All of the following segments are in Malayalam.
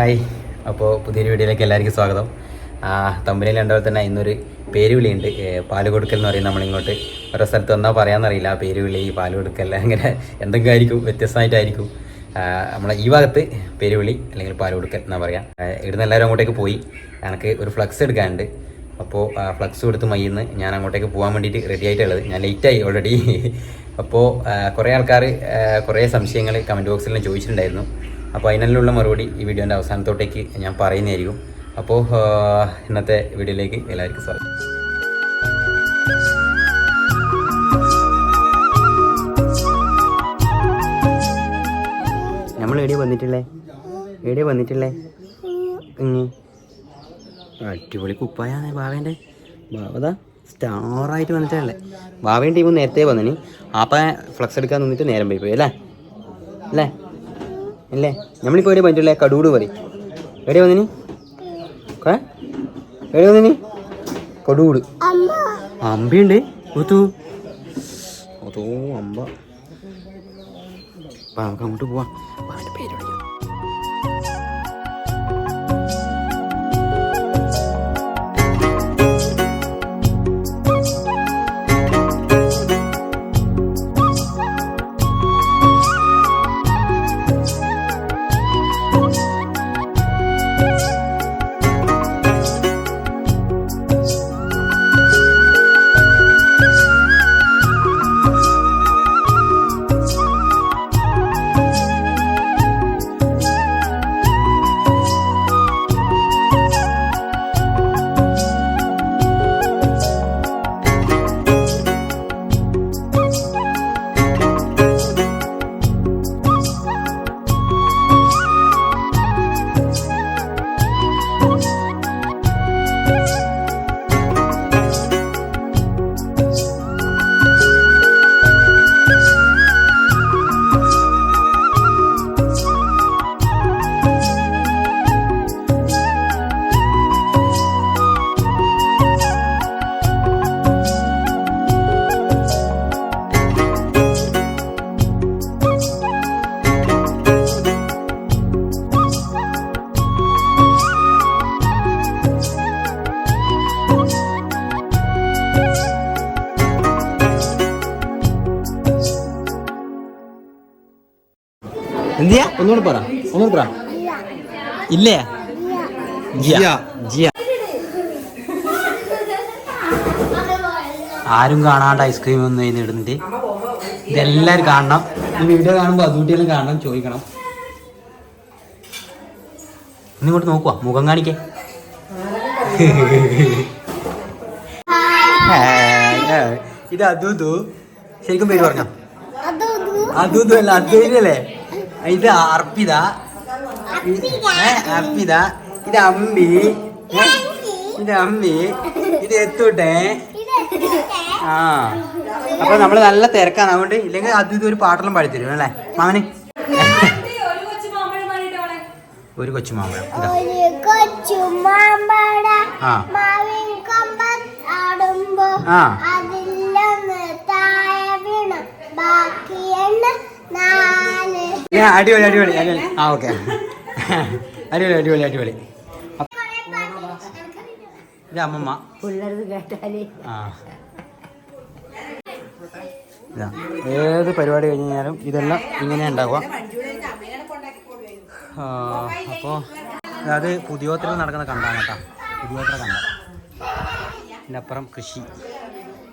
ഹായ്. അപ്പോൾ പുതിയൊരു വീഡിയോയിലേക്ക് എല്ലാവർക്കും സ്വാഗതം. തമ്പനിയിൽ കണ്ടപോലെ തന്നെ ഇന്നൊരു പേരുവിളിയുണ്ട്. പാൽ കൊടുക്കൽ എന്ന് പറയും നമ്മളിങ്ങോട്ട് ഓരോ സ്ഥലത്ത് വന്നാൽ പറയാമെന്നറിയില്ല ആ പേര് ഈ പാൽ കൊടുക്കൽ അങ്ങനെ എന്തെങ്കിലും ആയിരിക്കും വ്യത്യസ്തമായിട്ടായിരിക്കും നമ്മളെ ഈ ഭാഗത്ത് പേരുവിളി അല്ലെങ്കിൽ പാൽ കൊടുക്കൽ എന്നാ പറയാം. ഇവിടുന്ന് എല്ലാവരും അങ്ങോട്ടേക്ക് പോയി. എനിക്ക് ഒരു ഫ്ലക്സ് എടുക്കാനുണ്ട്. അപ്പോൾ ഫ്ലക്സ് കൊടുത്ത് മയ്യിന്ന് ഞാൻ അങ്ങോട്ടേക്ക് പോകാൻ വേണ്ടിയിട്ട് റെഡി ആയിട്ടുള്ളത്. ഞാൻ ലേറ്റായി ഓൾറെഡി അപ്പോൾ കുറേ ആൾക്കാർ കുറേ സംശയങ്ങൾ കമന്റ് ബോക്സിൽ ചോദിച്ചിട്ടുണ്ടായിരുന്നു. അപ്പോൾ അതിനുള്ള മറുപടി ഈ വീഡിയോന്റെ അവസാനത്തോട്ടേക്ക് ഞാൻ പറയുന്നതായിരിക്കും. അപ്പോൾ ഇന്നത്തെ വീഡിയോയിലേക്ക് എല്ലാവർക്കും സ്വാഗതം. നമ്മൾ എവിടെ വന്നിട്ടില്ലേ എവിടെ വന്നിട്ടില്ലേ അടിപൊളി കുപ്പായാണ് ബാവേന്റെ. ബാവതാ സ്റ്റാറായിട്ട് വന്നിട്ടല്ലേ ബാവേന്റെ ടീം നേരത്തെ വന്നിന്. ആപ്പ ഫ്ലക്സ് എടുക്കാൻ നിന്നിട്ട് നേരം പോയി പോയി അല്ലേ? അല്ലേ? അല്ലേ നമ്മളിപ്പോൾ എവിടെ പറ്റില്ലേ കടൂട് പറയും എവിടെ വന്നിനി? ഏ? എവിടെ വന്നിനി? കടൂട് അമ്പയുണ്ട്. ഊത്തു ഒത്തോ അമ്പ. അപ്പം നമുക്ക് അങ്ങോട്ട് പോവാം. അവന്റെ പേര് വിളിക്കാം എന്തിയാ ഒന്നുകൂടെ പറ ഒന്നുകൂടെ പറ. ഇല്ല? ജിയ. ആരും കാണാണ്ട് ഐസ്ക്രീം ഒന്നും ഇതിന് ഇടുന്നിട്ട്. ഇതെല്ലാവരും കാണണം. ഈ വീഡിയോ കാണുമ്പോൾ അതുകൂട്ടിയെല്ലാം കാണണം ചോദിക്കണം. ഇന്നിങ്ങോട്ട് നോക്കുക മുഖം കാണിക്കേ. ഇത് അതുതു. ശരിക്കും പേര് പറഞ്ഞോ? അതുതു. അല്ല അദ്വൈതല്ലേ ഇത് അർപ്പിത. അർപ്പിത. ഇത് അമ്പി ഇത് അമ്പി ഇത് എത്തൂട്ടെ? ആ. അപ്പൊ നമ്മൾ നല്ല തിരക്കാണ്. അതുകൊണ്ട് ഇല്ലെങ്കിൽ അത് ഇതൊരു പാട്ടെല്ലാം പാടിത്തരും അല്ലേ? മാമന്. ഒരു കൊച്ചു മാമ്പഴം. ആ. ആ. അതിലൊന്ന് താഴെ വീണു. ബാക്കിയെണ്ണ് നാല് അടിപൊളി അടിപൊളി അടിപൊളി. ആ ഓക്കെ. അടിപൊളി അടിപൊളി അടിപൊളി. ഇത് അമ്മമ്മ. ആ. ഏത് പരിപാടി കഴിഞ്ഞാലും ഇതെല്ലാം ഇങ്ങനെ ഉണ്ടാവുക. ആ, അപ്പോൾ അത് പുതിയോത്ര നടക്കുന്ന കണ്ടാണ് കേട്ടോ. പുതിയോത്ര കണ്ട. ഇതിന്റെ അപ്പുറം കൃഷി.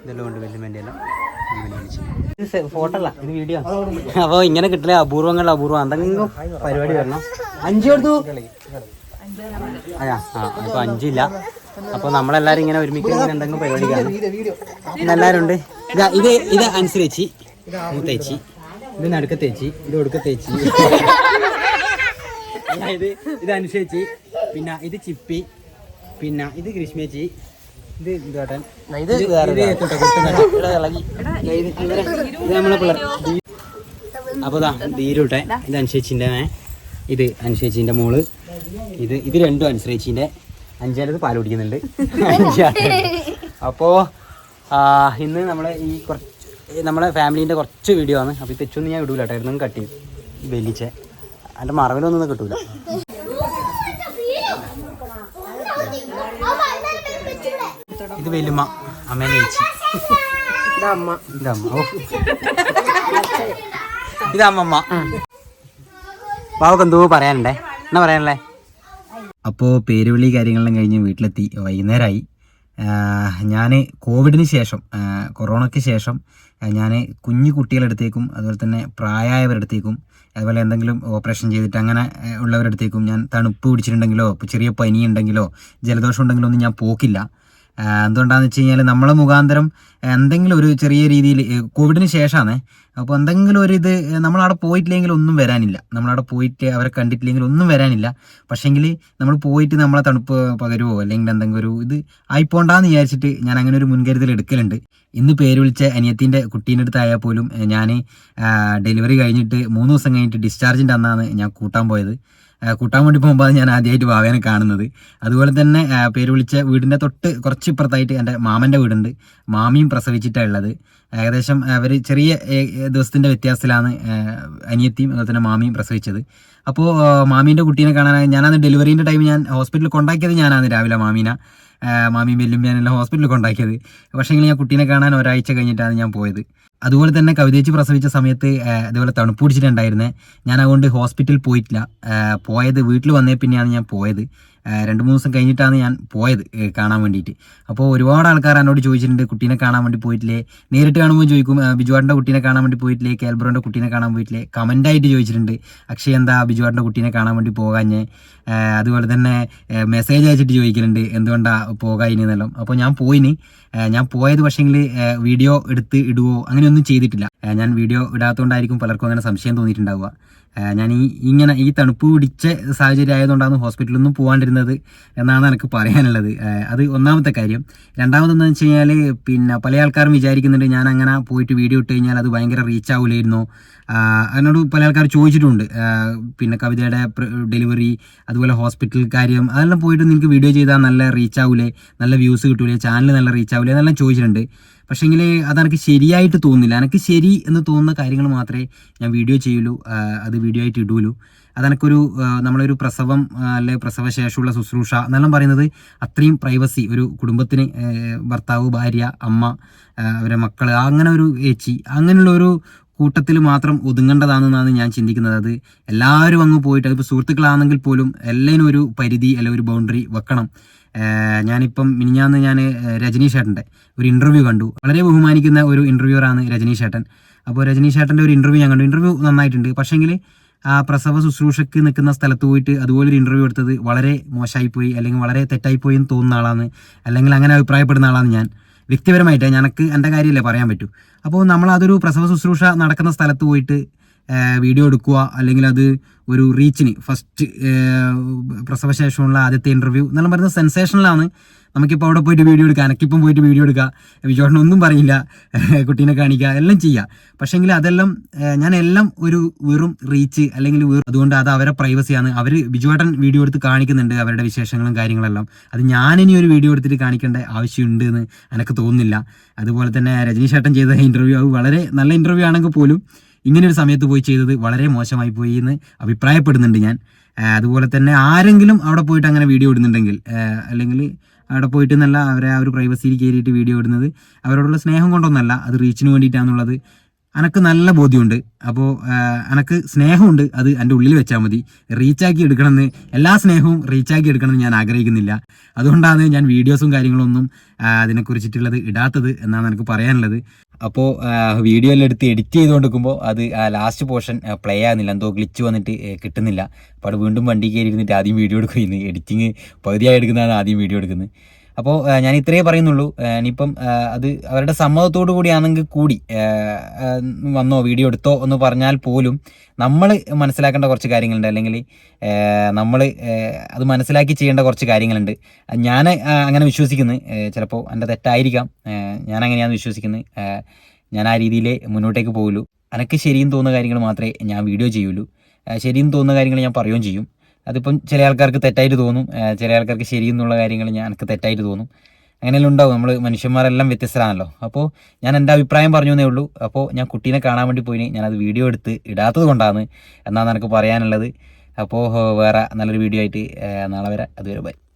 ഇതെല്ലാം ഉണ്ട് വെല്ലുമെന്റെ എല്ലാം. ഫോട്ടോ അല്ല ഇത് വീഡിയോ അപ്പോൾ ഇങ്ങനെ കിട്ടില്ല അപൂർവങ്ങൾ അപൂർവം. എന്തെങ്കിലും പരിപാടി വരണം. അഞ്ചു കൊടുത്തു. അയ്യാ അഞ്ചില്ല. അപ്പോൾ നമ്മളെല്ലാരും ഇങ്ങനെ ഒരുമിക്കുന്ന എന്തെങ്കിലും പരിപാടി കാണും. എല്ലാരും ഉണ്ട്. ഇത് ഇത് അനുസരിച്ച് തേച്ചി. ഇത് നടുക്ക തേച്ചി. ഇത് ഒടുക്ക തേച്ചി. ഇത് ഇത് അനുസരിച്ച് പിന്നെ ഇത് ചിപ്പി. പിന്നെ ഇത് ഗ്രീഷ്മേച്ചി ഇത് നമ്മളെ പിള്ളേർ അപ്പോൾ ഇതാ ധീരുട്ടെ ഇത് അനുസരിച്ചിന്റെ ഇത് അനുസരിച്ചിന്റെ മോൾ. ഇത് ഇത് രണ്ടും അനുസരിച്ചിന്റെ അഞ്ചാലത് പാൽ കുടിക്കുന്നുണ്ട്. അപ്പോൾ ഇന്ന് നമ്മളെ ഈ കുറച്ച് നമ്മളെ ഫാമിലീന്റെ കുറച്ച് വീഡിയോ ആണ്. അപ്പോൾ ഈ തെച്ചൊന്നും ഞാൻ വിടൂല കേട്ടോ. ഇരുന്നും കട്ട് ചെയ്യും. വലിച്ചേ അതിന്റെ മറവിലൊന്നും കിട്ടൂല. ഇത് വലുമ അമ്മേനെ ചേച്ചി ഇതമ്മ. ഓ. ബാബക്ക് എന്തോ പറയാനുണ്ടേ? എന്നാ പറയാനല്ലേ അപ്പോൾ പേരുവിളി കാര്യങ്ങളെല്ലാം കഴിഞ്ഞ് വീട്ടിലെത്തി. വൈകുന്നേരമായി ഞാൻ കോവിഡിന് ശേഷം കൊറോണയ്ക്ക് ശേഷം ഞാൻ കുഞ്ഞു കുട്ടികളെടുത്തേക്കും അതുപോലെ തന്നെ പ്രായമായവരടുത്തേക്കും അതുപോലെ എന്തെങ്കിലും ഓപ്പറേഷൻ ചെയ്തിട്ട് അങ്ങനെ ഉള്ളവരടുത്തേക്കും. അടുത്തേക്കും ഞാൻ തണുപ്പ് പിടിച്ചിട്ടുണ്ടെങ്കിലോ ചെറിയ പനി ഉണ്ടെങ്കിലോ ജലദോഷം ഉണ്ടെങ്കിലോ ഒന്നും ഞാൻ പോക്കില്ല. ആ, എന്തുകൊണ്ടാന്ന് വെച്ച് കഴിഞ്ഞാൽ നമ്മളെ മുഖാന്തരം എന്തെങ്കിലും ഒരു ചെറിയ രീതിയിൽ കോവിഡിന് ശേഷമാണ് അപ്പോൾ എന്തെങ്കിലും ഒരു ഇത് നമ്മളവിടെ പോയിട്ടില്ലെങ്കിൽ ഒന്നും വരാനില്ല. നമ്മളവിടെ പോയിട്ട് അവരെ കണ്ടിട്ടില്ലെങ്കിൽ ഒന്നും വരാനില്ല. പക്ഷേങ്കിൽ നമ്മൾ പോയിട്ട് നമ്മളെ തണുപ്പ് പകരുമോ അല്ലെങ്കിൽ എന്തെങ്കിലും ഒരു ഇത് ആയിപ്പോണ്ടാന്ന് വിചാരിച്ചിട്ട് ഞാൻ അങ്ങനെ ഒരു മുൻകരുതൽ എടുക്കലുണ്ട്. ഇന്ന് പേര് വിളിച്ച അനിയത്തിന്റെ കുട്ടീന്റെ അടുത്തായാൽ പോലും ഞാൻ ഡെലിവറി കഴിഞ്ഞിട്ട് മൂന്ന് ദിവസം കഴിഞ്ഞിട്ട് ഡിസ്ചാർജിന്റെ അന്നാണ് ഞാൻ കൂട്ടാൻ പോയത്. കൂട്ടാൻ വേണ്ടി പോകുമ്പോൾ ഞാൻ ആദ്യമായിട്ട് ഭാവേനെ കാണുന്നത്. അതുപോലെ തന്നെ പേര് വിളിച്ച വീടിന്റെ തൊട്ട് കുറച്ച് ഇപ്പുറത്തായിട്ട് എന്റെ മാമന്റെ വീടുണ്ട്. മാമിയും പ്രസവിച്ചിട്ടാണ് ഉള്ളത്. ഏകദേശം അവർ ചെറിയ ദിവസത്തിന്റെ വ്യത്യാസത്തിലാണ് അനിയത്തിയും അതുപോലെ തന്നെ മാമിയും പ്രസവിച്ചത്. അപ്പോൾ മാമീന്റെ കുട്ടീനെ കാണാനായി ഞാനന്ന് ഡെലിവറീന്റെ ടൈം ഞാൻ ഹോസ്പിറ്റലിൽ കൊണ്ടാക്കിയത് ഞാനാണ് രാവിലെ മാമീനെ. മാമിയും വെല്ലുമ്പിയാനെല്ലാം ഹോസ്പിറ്റലിൽ കൊണ്ടാക്കിയത്. പക്ഷേ ഞാൻ കുട്ടീനെ കാണാൻ ഒരാഴ്ച കഴിഞ്ഞിട്ടാണ് ഞാൻ പോയത്. അതുപോലെ തന്നെ കവിതേച്ചി പ്രസവിച്ച സമയത്ത് അതുപോലെ ഇതുപോലെ തണുപ്പ് പിടിച്ചിട്ടുണ്ടായിരുന്നേ. ഞാൻ അതുകൊണ്ട് ഹോസ്പിറ്റലിൽ പോയിട്ടില്ല. പോയത് വീട്ടിൽ വന്നേ പിന്നെയാണ് ഞാൻ പോയത്. രണ്ട് മൂന്ന് ദിവസം കഴിഞ്ഞിട്ടാണ് ഞാൻ പോയത് കാണാൻ വേണ്ടിയിട്ട്. അപ്പോൾ ഒരുപാട് ആൾക്കാർ എന്നോട് ചോദിച്ചിട്ടുണ്ട് കുട്ടീനെ കാണാൻ വേണ്ടി പോയിട്ടില്ലേ? നേരിട്ട് കാണുമ്പോൾ ചോദിക്കും ബിജുവാടിന്റെ കുട്ടീനെ കാണാൻ വേണ്ടി പോയിട്ടില്ലേ? കാൽബ്രോന്റെ കുട്ടീനെ കാണാൻ പോയിട്ടില്ലേ? കമന്റായിട്ട് ചോദിച്ചിട്ടുണ്ട്. അക്ഷയ് എന്താ ബിജുവാടിന്റെ കുട്ടീനെ കാണാൻ വേണ്ടി പോകാഞ്ഞേ? അതുപോലെ തന്നെ മെസ്സേജ് അയച്ചിട്ട് ചോദിക്കലുണ്ട് എന്തുകൊണ്ടാണ് പോകാതിനെന്നെല്ലാം അപ്പോൾ ഞാൻ പോയിന്. ഞാൻ പോയത് പക്ഷേങ്കിൽ വീഡിയോ എടുത്ത് ഇടുവോ? അങ്ങനെയൊന്നും ചെയ്തിട്ടില്ല. ഞാൻ വീഡിയോ ഇടാത്തതുകൊണ്ടായിരിക്കും പലർക്കും അങ്ങനെ സംശയം തോന്നിയിട്ടുണ്ടാവുക. ഞാൻ ഈ ഇങ്ങനെ ഈ തണുപ്പ് പിടിച്ച സാഹചര്യം ആയതുകൊണ്ടാണ് ഹോസ്പിറ്റലിൽ ഒന്നും പോകാണ്ടിരുന്നത് എന്നാണ് എനിക്ക് പറയാനുള്ളത്. അത് ഒന്നാമത്തെ കാര്യം. രണ്ടാമതെന്ന് വെച്ച് കഴിഞ്ഞാൽ പിന്നെ പല ആൾക്കാരും വിചാരിക്കുന്നുണ്ട് ഞാൻ അങ്ങനെ പോയിട്ട് വീഡിയോ ഇട്ട് കഴിഞ്ഞാൽ അത് ഭയങ്കര റീച്ച് ആവില്ലായിരുന്നു അതിനോട് പല ആൾക്കാർ ചോദിച്ചിട്ടുണ്ട്. പിന്നെ കവിതയുടെ ഡെലിവറി അതുപോലെ ഹോസ്പിറ്റൽ കാര്യം അതെല്ലാം പോയിട്ട് നിങ്ങൾക്ക് വീഡിയോ ചെയ്താൽ നല്ല റീച്ച് ആവൂലേ? നല്ല വ്യൂസ് കിട്ടൂലേ? ചാനൽ നല്ല റീച്ച് ആവൂലേ? എന്നെല്ലാം ചോദിച്ചിട്ടുണ്ട്. പക്ഷേങ്കിൽ അതെനിക്ക് ശരിയായിട്ട് തോന്നുന്നില്ല. എനിക്ക് ശരി എന്ന് തോന്നുന്ന കാര്യങ്ങൾ മാത്രമേ ഞാൻ വീഡിയോ ചെയ്യുള്ളൂ. അത് വീഡിയോ ആയിട്ട് ഇടൂലൂ. അതെനിക്കൊരു നമ്മളൊരു പ്രസവം അല്ലെ പ്രസവ ശേഷമുള്ള ശുശ്രൂഷ എന്നെല്ലാം പറയുന്നത് അത്രയും പ്രൈവസി ഒരു കുടുംബത്തിന് ഭർത്താവ് ഭാര്യ അമ്മ അവരെ മക്കൾ അങ്ങനെ ഒരു ഏച്ചി അങ്ങനെയുള്ള ഒരു കൂട്ടത്തിൽ മാത്രം ഒതുങ്ങേണ്ടതാണെന്നാണ് ഞാൻ ചിന്തിക്കുന്നത്. അത് എല്ലാവരും അങ്ങ് പോയിട്ട് അതിപ്പോൾ സുഹൃത്തുക്കളാണെങ്കിൽ പോലും എല്ലാത്തിനും ഒരു പരിധി അല്ലെ ഒരു ബൗണ്ടറി വെക്കണം. ഞാനിപ്പം മിനിഞ്ഞാന്ന് ഞാൻ രജനീഷ് ഏട്ടന്റെ ഒരു ഇന്റർവ്യൂ കണ്ടു. വളരെ ബഹുമാനിക്കുന്ന ഒരു ഇന്റർവ്യൂറാണ് രജനീഷ് ഏട്ടൻ. അപ്പോൾ രജനീഷ് ഏട്ടന്റെ ഒരു ഇന്റർവ്യൂ ഞാൻ കണ്ടു. ഇന്റർവ്യൂ നന്നായിട്ടുണ്ട്. പക്ഷേങ്കിൽ ആ പ്രസവ ശുശ്രൂഷയ്ക്ക് നിൽക്കുന്ന സ്ഥലത്ത് പോയിട്ട് അതുപോലെ ഒരു ഇന്റർവ്യൂ എടുത്തത് വളരെ മോശമായിപ്പോയി അല്ലെങ്കിൽ വളരെ തെറ്റായിപ്പോയി എന്ന് തോന്നുന്ന ആളാണ് അല്ലെങ്കിൽ അങ്ങനെ അഭിപ്രായപ്പെടുന്ന ആളാണ് ഞാൻ. വ്യക്തിപരമായിട്ട് ഞനക്ക് എന്റെ കാര്യമല്ലേ പറയാൻ പറ്റൂ. അപ്പോൾ നമ്മൾ അതൊരു പ്രസവ ശുശ്രൂഷ നടക്കുന്ന സ്ഥലത്ത് പോയിട്ട് വീഡിയോ എടുക്കുക. അല്ലെങ്കിൽ അത് ഒരു റീച്ചിന് ഫസ്റ്റ് പ്രസവശേഷമുള്ള ആദ്യത്തെ ഇന്റർവ്യൂ എന്നെല്ലാം പറയുന്നത് സെൻസേഷനിലാണ് നമുക്കിപ്പോൾ അവിടെ പോയിട്ട് വീഡിയോ എടുക്കാം. എനിക്കിപ്പം പോയിട്ട് വീഡിയോ എടുക്കുക വിജോട്ടൻ ഒന്നും പറയില്ല. കുട്ടീനെ കാണിക്കുക എല്ലാം ചെയ്യാം. പക്ഷേങ്കിൽ അതെല്ലാം ഞാൻ എല്ലാം ഒരു വെറും റീച്ച് അല്ലെങ്കിൽ അതുകൊണ്ട് അത് അവരെ പ്രൈവസിയാണ് അവർ ബിജുവേട്ടൻ വീഡിയോ എടുത്ത് കാണിക്കുന്നുണ്ട് അവരുടെ വിശേഷങ്ങളും കാര്യങ്ങളെല്ലാം. അത് ഞാനിനി ഒരു വീഡിയോ എടുത്തിട്ട് കാണിക്കേണ്ട ആവശ്യമുണ്ട് എന്ന് എനിക്ക് തോന്നുന്നില്ല. അതുപോലെ തന്നെ രജനീഷ് ഏട്ടൻ ചെയ്ത ഇന്റർവ്യൂ വളരെ നല്ല ഇന്റർവ്യൂ ആണെങ്കിൽ പോലും ഇങ്ങനെ ഒരു സമയത്ത് പോയി ചെയ്തത് വളരെ മോശമായി പോയി എന്ന് അഭിപ്രായപ്പെടുന്നുണ്ട് ഞാൻ. അതുപോലെ തന്നെ ആരെങ്കിലും അവിടെ പോയിട്ട് അങ്ങനെ വീഡിയോ ഇടുന്നുണ്ടെങ്കിൽ അല്ലെങ്കിൽ അവിടെ പോയിട്ട് എന്നല്ല അവരെ ആ ഒരു പ്രൈവസിയിൽ കയറിയിട്ട് വീഡിയോ ഇടുന്നത്. അവരോടുള്ള സ്നേഹം കൊണ്ടൊന്നല്ല അത് റീച്ചിന് വേണ്ടിയിട്ടാണെന്നുള്ളത് അനക്ക് നല്ല ബോധ്യമുണ്ട്. അപ്പോൾ അനക്ക് സ്നേഹമുണ്ട് അത് എന്റെ ഉള്ളിൽ വെച്ചാൽ മതി. റീച്ചാക്കി എടുക്കണമെന്ന് എല്ലാ സ്നേഹവും റീച്ചാക്കി എടുക്കണമെന്ന് ഞാൻ ആഗ്രഹിക്കുന്നില്ല. അതുകൊണ്ടാണ് ഞാൻ വീഡിയോസും കാര്യങ്ങളൊന്നും അതിനെക്കുറിച്ചിട്ടുള്ളത് ഇടാത്തത് എന്നാണ് എനിക്ക് പറയാനുള്ളത്. അപ്പോൾ വീഡിയോ എല്ലാം എടുത്ത് എഡിറ്റ് ചെയ്തുകൊണ്ടിരിക്കുമ്പോൾ അത് ആ ലാസ്റ്റ് പോർഷൻ പ്ലേ ആകുന്നില്ല. എന്തോ ഗ്ലിച്ച് വന്നിട്ട് കിട്ടുന്നില്ല. അപ്പോൾ അവിടെ വീണ്ടും വണ്ടി കയറി ഇരുന്നിട്ട് ആദ്യം വീഡിയോ എടുക്കുന്നു എഡിറ്റിങ് പകുതിയായി എടുക്കുന്നതാണ് ആദ്യം വീഡിയോ എടുക്കുന്നത്. അപ്പോൾ ഞാൻ ഇത്രയേ പറയുന്നുള്ളൂ. ഇനിയിപ്പം അത് അവരുടെ സമ്മതത്തോടു കൂടിയാണെങ്കിൽ കൂടി വന്നോ വീഡിയോ എടുത്തോ എന്ന് പറഞ്ഞാൽ പോലും നമ്മൾ മനസ്സിലാക്കേണ്ട കുറച്ച് കാര്യങ്ങളുണ്ട്. അല്ലെങ്കിൽ നമ്മൾ അത് മനസ്സിലാക്കി ചെയ്യേണ്ട കുറച്ച് കാര്യങ്ങളുണ്ട്. ഞാൻ അങ്ങനെ വിശ്വസിക്കുന്നു. ചിലപ്പോൾ എന്റെ തെറ്റായിരിക്കാം. ഞാൻ അങ്ങനെയാണ് വിശ്വസിക്കുന്നത്. ഞാൻ ആ രീതിയിലേ മുന്നോട്ടേക്ക് പോകുള്ളൂ എനിക്ക് ശരിയും തോന്നുന്ന കാര്യങ്ങൾ മാത്രമേ ഞാൻ വീഡിയോ ചെയ്യുള്ളൂ. ശരിയും തോന്നുന്ന കാര്യങ്ങൾ ഞാൻ പറയുകയും ചെയ്യും. അതിപ്പം ചില ആൾക്കാർക്ക് തെറ്റായിട്ട് തോന്നും. ചില ആൾക്കാർക്ക് ശരിയെന്നുള്ള കാര്യങ്ങൾ ഞാൻ എനിക്ക് തെറ്റായിട്ട് തോന്നും. അങ്ങനെയെല്ലാം ഉണ്ടാവും. നമ്മൾ മനുഷ്യന്മാരെല്ലാം വ്യത്യസ്തരാണല്ലോ. അപ്പോൾ ഞാൻ എന്റെ അഭിപ്രായം പറഞ്ഞു എന്നേ ഉള്ളൂ. അപ്പോൾ ഞാൻ കുട്ടീനെ കാണാൻ വേണ്ടി പോയി ഞാനത് വീഡിയോ എടുത്ത് ഇടാത്തത് കൊണ്ടാണ് എന്നാണ് എനിക്ക് പറയാനുള്ളത്. അപ്പോൾ വേറെ നല്ലൊരു വീഡിയോ ആയിട്ട് നാളെ വരാം. അതുവരെ ബൈ.